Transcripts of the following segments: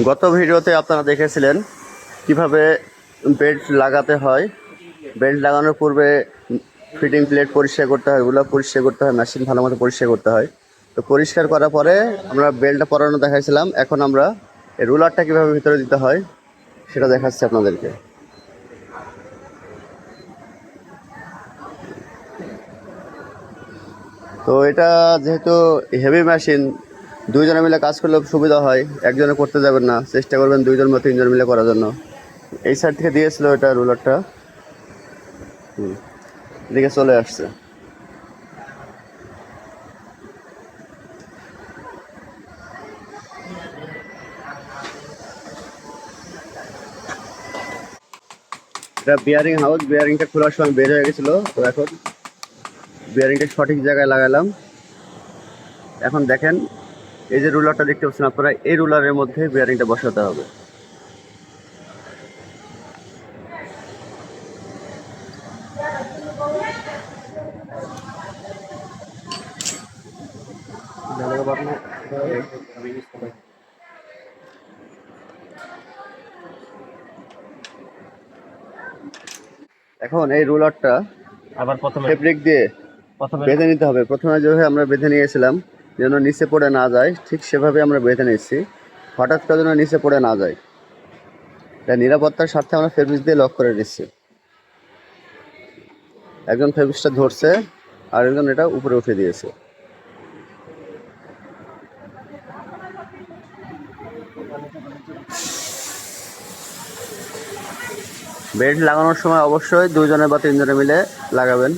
গত ভিডিওতে আপনারা দেখেছিলেন কীভাবে বেল্ট লাগাতে হয়। বেল্ট লাগানোর পূর্বে ফিটিং প্লেট পরিষ্কার করতে হয় ওগুলো পরিষ্কার করতে হয়, মেশিন ভালো মতো পরিষ্কার করতে হয়। তো পরিষ্কার করার পরে আমরা বেল্টটা পরানো দেখাইছিলাম, এখন আমরা এই রুলারটা কীভাবে ভিতরে দিতে হয় সেটা দেখাচ্ছি আপনাদেরকে। তো এটা যেহেতু হেভি মেশিন দুইজনে মিলে কাজ করলে সুবিধা হয়, একজনে করতে যাবেন না, চেষ্টা করবেন দুইজন বা তিনজন মিলে করার জন্য। এই সাইড থেকে দিয়েছিল এটা রুলারটা হুম, এদিকে চলে আসছে। এটা বিয়ারিং হাউস বিয়ারিংটা খোলার সময় বের হয়ে গেছিল, তো এখন বিয়ারিংটা সঠিক জায়গায় লাগালাম। এখন দেখেন এই যে রুলারটা দেখতে পাচ্ছেন আপনারা এই রুলারের মধ্যে বিয়ারিংটা বসাতে হবে। এখন এই রুলারটা আবার প্রথমে ফেব্রিক দিয়ে প্রথমে বেঁধে নিতে হবে। প্রথমে যেভাবে আমরা বেঁধে নিয়েছিলাম যেন নিচে পড়ে না যায়, ঠিক সেভাবে আমরা বেঁধে নিচ্ছি। হঠাৎ করে যেন নিচে পড়ে না যায়। এটা নিরাপত্তার স্বার্থে আমরা ফেব্রিক দিয়ে লক করে নিচ্ছি একজন ফেব্রিকটা ধরছে আর একজন এটা উপরে উঠে দিয়েছে। বেল্ট লাগানোর সময় অবশ্যই দুজনে বা তিনজনে মিলে লাগাবেন।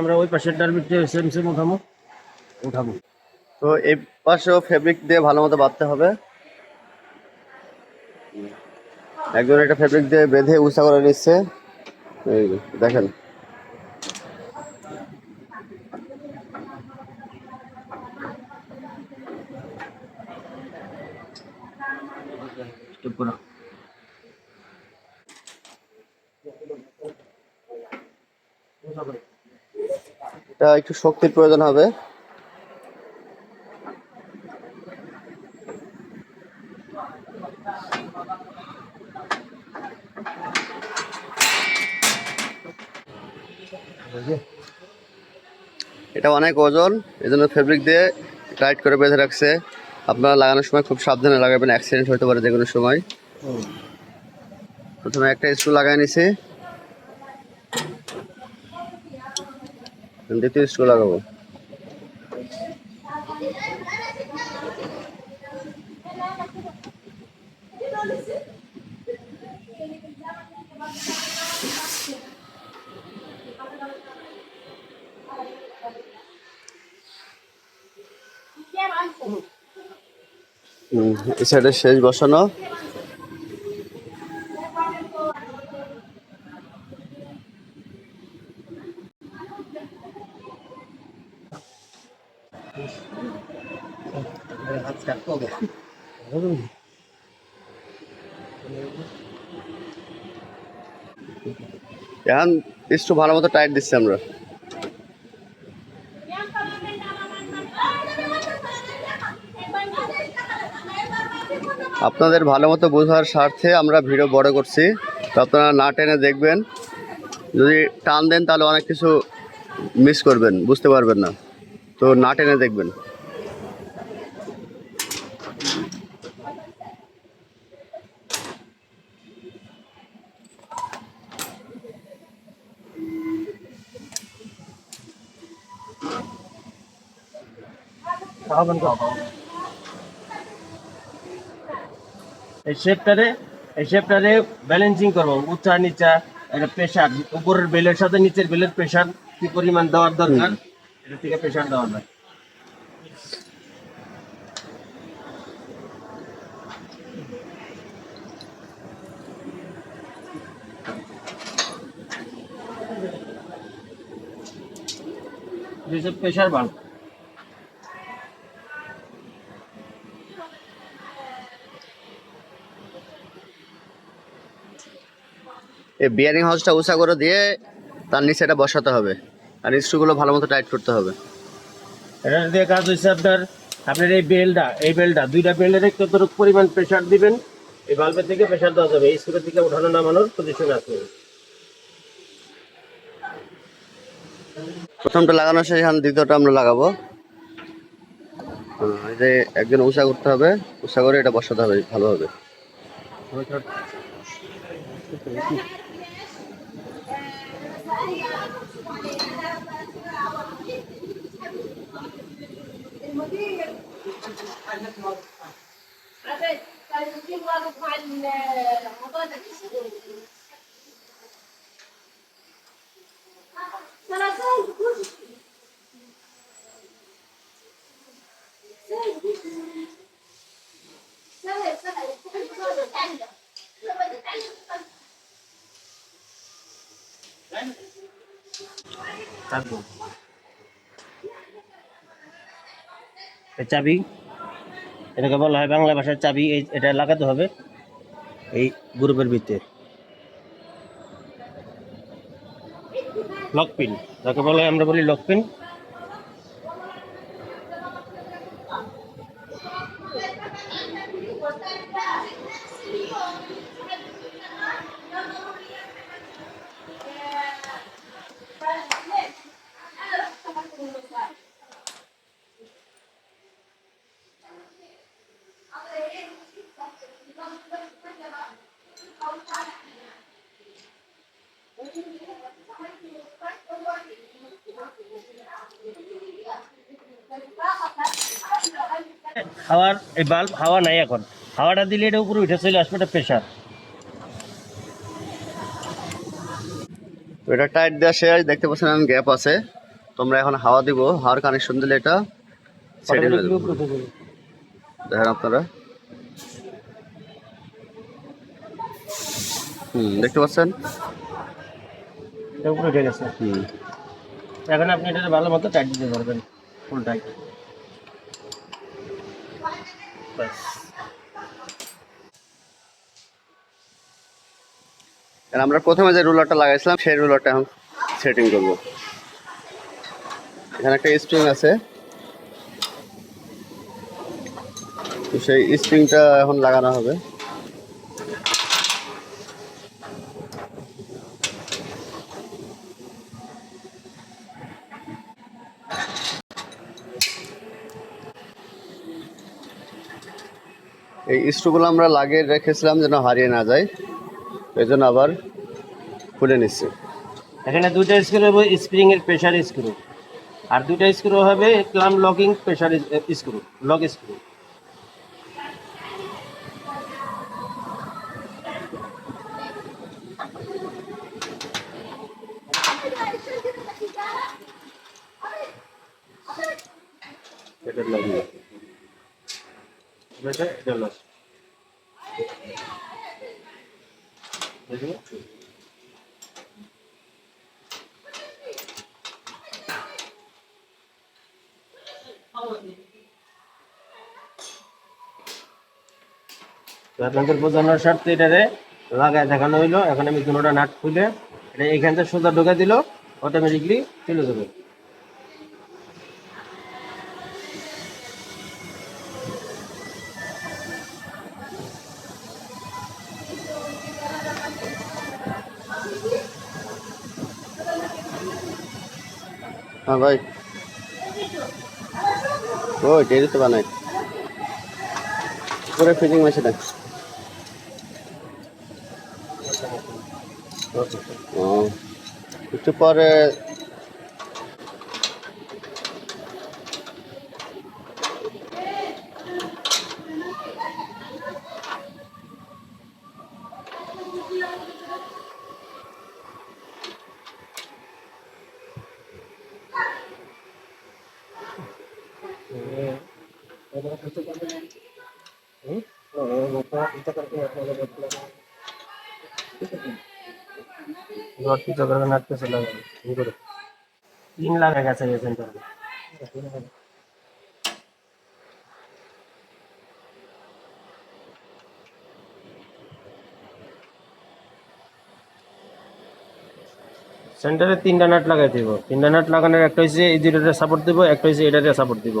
আমরা ওই উঠাবো। উঠাবো। তো পাশেও ফেব্রিক দিয়ে ভালো মতো বাঁধতে হবে। একজন ফেব্রিক দিয়ে বেঁধে করে নিচ্ছে। দেখেন। করো এটা একটু শক্তির প্রয়োজন হবে। এটা অনেক ওজন এই জন্য ফেব্রিক দিয়ে টাইট করে বেঁধে রাখছে। আপনারা লাগানোর সময় খুব সাবধানে লাগাবেন অ্যাক্সিডেন্ট হতে পারে যে কোনো সময়। প্রথমে একটা স্ক্রু লাগাই নিছে। দ্বিতীয় স্ক্রু লাগাবো হুম, এই সাইডে শেষ বসানো। এখন স্ক্রু ভালো মতো টাইট দিচ্ছি আমরা। আপনাদের ভালো মতো বোঝার স্বার্থে আমরা ভিডিও বড় করছি। তো আপনারা না টেনে দেখবেন। যদি টান দেন তাহলে অনেক কিছু মিস করবেন, বুঝতে পারবেন না। তো না টেনে দেখবেন। এই শেপটারে এই শেপটারে ব্যালেন্সিং করব উচ্চা নিচা এটা প্রেশার উপরের বেলের সাথে নিচের বেলের প্রেশার কি পরিমাণ দেওয়ার দরকার? এটা থেকে প্রেশার দেওয়ার দরকার। প্রেশার বাল্ব এই বিয়ারিং হাউসটা উঁচা করে দিয়ে তার নিচে এটা বসাতে হবে। আর স্ক্রুগুলো ভালো মতো টাইট করতে হবে। এটা দিয়ে কাজ হচ্ছে আপনার আপনার এই বেলটা এই বেলটা দুইটা বেলের কতটুকু পরিমাণ প্রেশার দিবেন? এই বাল্বের থেকে প্রেশার দেওয়া যাবে। এই স্ক্রু থেকে উঠানো নামানোর পজিশন আছে। প্রথমটা লাগানো শেষ এখন দ্বিতীয়টা আমরা লাগাবো। এই যে একজন উঁচা করতে হবে উঁচা করে এটা বসাতে হবে المدير. عشان يجيب واقف مع الموضوع ده চাবি, এটাকে বলা হয় বাংলা ভাষার চাবি, এই, এটা লাগাতে হবে এই গ্রুপের ভিতরে লকপিন যাকে বলা হয় আমরা বলি লক হাওয়ার এই বাল্ব হাওয়া নাই এখন। হাওয়াটা দিলে এটা উপরে উঠে চলে আসবে এটা প্রেশার এটা টাইট দেওয়া শেষ দেখতে পাচ্ছেন গ্যাপ আছে। তোমরা এখন হাওয়া দিব হাওয়ার কানেকশন দিলে এটা সেট হয়ে যাবে। দেখেন আপনারা। হুম দেখতে পাচ্ছেন? এটা উপরে উঠে গেছে হুম। এখন আপনি এটা ভালো মতো টাইট দিতে পারবেন ফুল টাইট আমরা প্রথমে যে রুলারটা লাগাইছিলাম সেই রুলারটা এখন সেটিং করব। এখানে একটা স্প্রিং আছে। তো সেই স্প্রিংটা এখন লাগানো হবে। এই আমরা লাগিয়ে রেখেছিলাম যেন হারিয়ে না যায়। এই জন্য আবার খুলে নিচ্ছি। এখানে দুটা স্ক্রু হবে স্প্রিং এর প্রেসার স্ক্রু। আর দুটা স্ক্রু হবে clamp locking pressure screw, lock screw এটা লাগিয়ে এটা এটা লক বুঝলি তো আপনাদের বোঝানোর স্বার্থে এটারে লাগায় দেখানো হইল। এখন আমি দুটা নাট খুলে এটা এখান থেকে সোজা ঢোকা দিল অটোমেটিকলি চলে যাবে। হ্যাঁ ভাই। ওই টেরি তো বানাই। করে ফিটিং মেশিন ও একটু পরে ঘর নাটকে চলে কি করে? তিন লাখ এই সেন্টার সেন্টারে তিনটা নাট লাগাই দিব। তিনটা নাট লাগানোর একটা হচ্ছে এই দুইটাতে সাপোর্ট দিব, একটা হচ্ছে এটাতে সাপোর্ট দিব।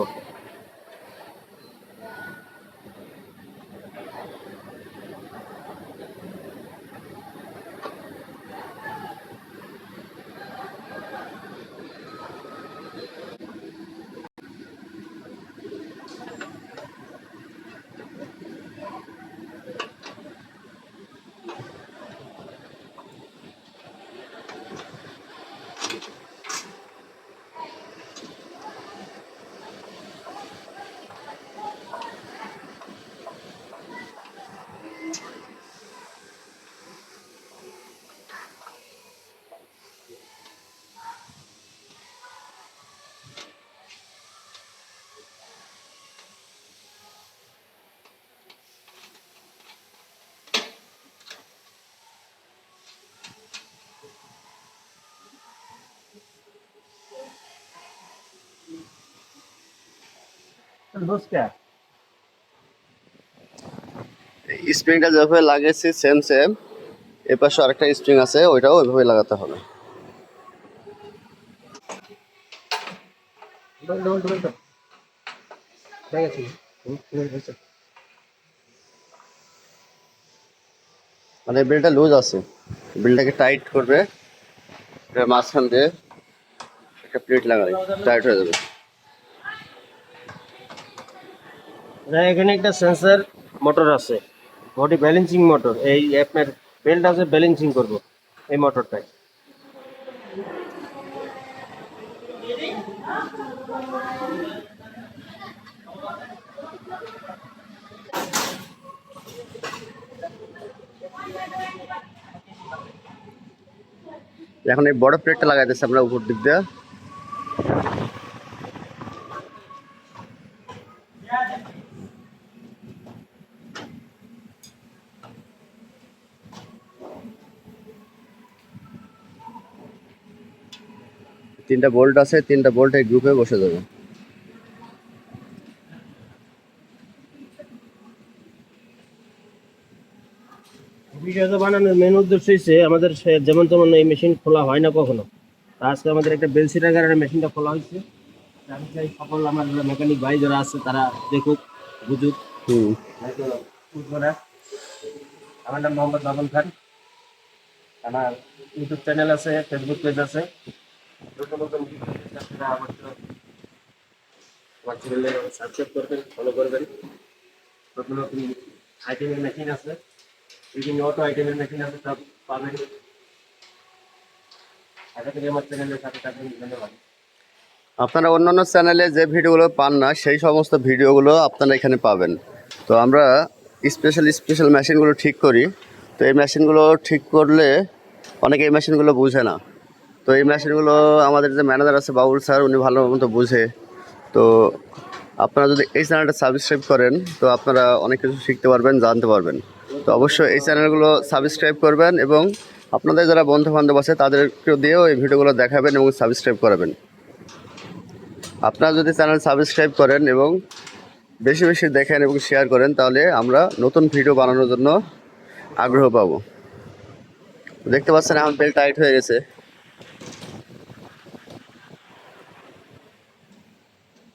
বুঝতে স্প্রিংটা যেভাবে লাগিয়েছি সেম সেম এ পাশে আরেকটা স্প্রিং আছে ওইটাও ওইভাবে লাগাতে হবে। ডবল ডবল ডবল ডবল ঠিক আছে হুম, হুম, হয়েছে। মানে বেলটা লুজ আছে। বেলটাকে টাইট করবে এটার মাঝখান দিয়ে একটা প্লেট লাগালে টাইট হয়ে যাবে না, এখানে একটা সেন্সার মোটর আছে। বডি ব্যালেন্সিং মোটর এই আপনার বেল্ট আছে ব্যালেন্সিং করব এই মোটরটায় এখন এই বড় প্লেটটা লাগাইতেছে আমরা উপর দিক দিয়ে। তিনটা বোল্ট আছে তিনটা বোল্ট এই গ্রুপে বসে যাবে। ভিডিওটা বানানোর মেন উদ্দেশ্য হচ্ছে আমাদের যেমন তেমন এই মেশিন খোলা হয় না কখনো। আজকে আমাদের একটা বেলসিটার কারণে মেশিনটা খোলা হয়েছে আমি চাই সকল আমার মেকানিক ভাই যারা আছে তারা দেখুক বুঝুক। বুঝব না। আমার নাম মোহাম্মদ বাবন খান। আমার ইউটিউব চ্যানেল আছে ফেসবুক পেজ আছে। আপনারা চ্যানেলে আপনারা অন্যান্য চ্যানেলে যে ভিডিওগুলো পান না, সেই সমস্ত ভিডিওগুলো আপনারা এখানে পাবেন। তো আমরা স্পেশাল স্পেশাল মেশিনগুলো ঠিক করি। তো এই মেশিনগুলো ঠিক করলে অনেকে এই মেশিনগুলো বুঝে না। তো এই মেশিনগুলো আমাদের যে ম্যানেজার আছে বাবুল স্যার, উনি ভালো মতো বুঝে। তো আপনারা যদি এই চ্যানেলটা সাবস্ক্রাইব করেন, তো আপনারা অনেক কিছু শিখতে পারবেন, জানতে পারবেন। তো অবশ্যই এই চ্যানেলগুলো সাবস্ক্রাইব করবেন এবং আপনাদের যারা বন্ধু বান্ধব আছে তাদেরকে দিয়েও এই ভিডিওগুলো দেখাবেন এবং সাবস্ক্রাইব করাবেন। আপনারা যদি চ্যানেল সাবস্ক্রাইব করেন এবং বেশি বেশি দেখেন এবং শেয়ার করেন, তাহলে আমরা নতুন ভিডিও বানানোর জন্য আগ্রহ পাবো। দেখতে পাচ্ছেন, এখন বেল টাইট হয়ে গেছে।